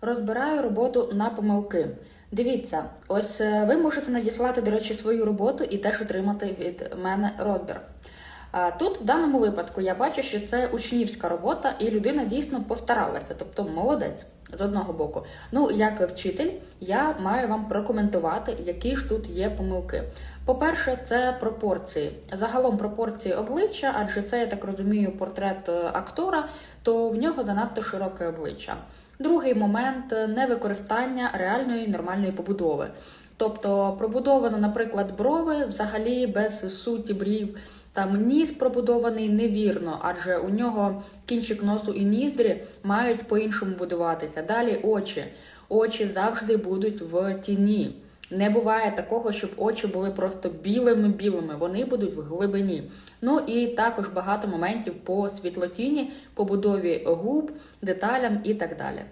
Розбираю роботу на помилки. Дивіться, ось е, ви можете надіслати, до речі, свою роботу і теж отримати від мене розбір. Тут в даному випадку я бачу, що це учнівська робота, і людина дійсно постаралася, тобто молодець з одного боку. Ну, як вчитель, я маю вам прокоментувати, які ж тут є помилки. По-перше, це пропорції. Загалом пропорції обличчя, адже це, я так розумію, портрет е, актора, то в нього занадто широке обличчя. Другий момент невикористання реальної нормальної побудови. Тобто пробудовано, наприклад, брови взагалі без суті брів. Там ніс пробудований невірно, адже у нього кінчик носу і ніздрі мають по-іншому будуватися. Далі очі. Очі завжди будуть в тіні. Не буває такого, щоб очі були просто білими-білими, вони будуть в глибині. Ну і також багато моментів по світлотіні, побудові губ, деталям і так далі.